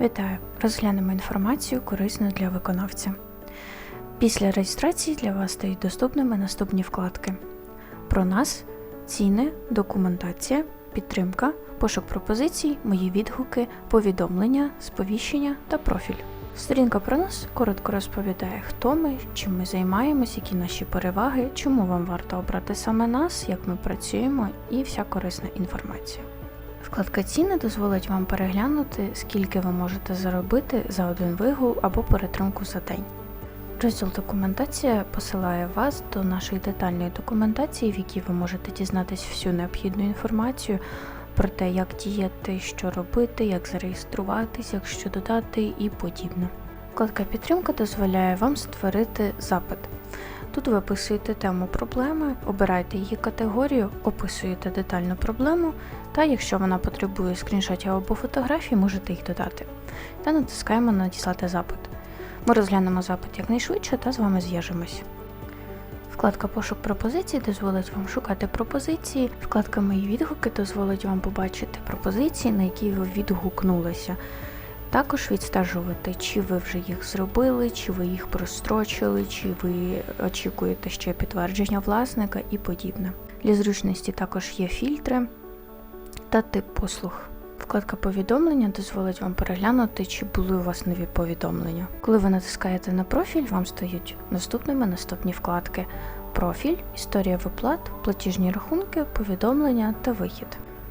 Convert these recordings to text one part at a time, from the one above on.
Вітаю! Розглянемо інформацію корисну для виконавця. Після реєстрації для вас стають доступними наступні вкладки: про нас, ціни, документація, підтримка, пошук пропозицій, мої відгуки, повідомлення, сповіщення та профіль. Сторінка про нас коротко розповідає, хто ми, чим ми займаємось, які наші переваги, чому вам варто обрати саме нас, як ми працюємо і вся корисна інформація. Вкладка ціни дозволить вам переглянути, скільки ви можете заробити за один вигул або перетримку за день. Розділ документація посилає вас до нашої детальної документації, в якій ви можете дізнатись всю необхідну інформацію про те, як діяти, що робити, як зареєструватись, як що додати і подібне. Вкладка підтримка дозволяє вам створити запит. Тут ви описуєте тему проблеми, обираєте її категорію, описуєте детальну проблему, та якщо вона потребує скріншотів або фотографій, можете їх додати. Та натискаємо Надіслати запит. Ми розглянемо запит якнайшвидше та з вами зв'яжемось. Вкладка Пошук пропозицій дозволить вам шукати пропозиції. Вкладка Мої відгуки дозволить вам побачити пропозиції, на які ви відгукнулися. Також відстежувати, чи ви вже їх зробили, чи ви їх прострочили, чи ви очікуєте ще підтвердження власника і подібне. Для зручності також є фільтри та тип послуг. Вкладка повідомлення дозволить вам переглянути, чи були у вас нові повідомлення. Коли ви натискаєте на профіль, вам стають наступними наступні вкладки: профіль, історія виплат, платіжні рахунки, повідомлення та вихід.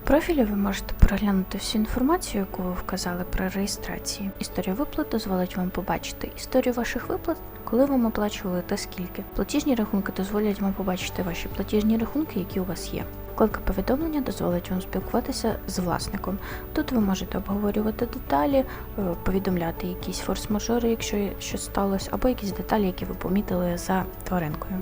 Профілі ви можете переглянути всю інформацію, яку ви вказали при реєстрації. Історія виплат дозволить вам побачити історію ваших виплат, коли вам оплачували та скільки. Платіжні рахунки дозволять вам побачити ваші платіжні рахунки, які у вас є. Вкладка повідомлення дозволить вам спілкуватися з власником. Тут ви можете обговорювати деталі, е, повідомляти якісь форс-мажори, якщо щось сталося, або якісь деталі, які ви помітили за тваринкою.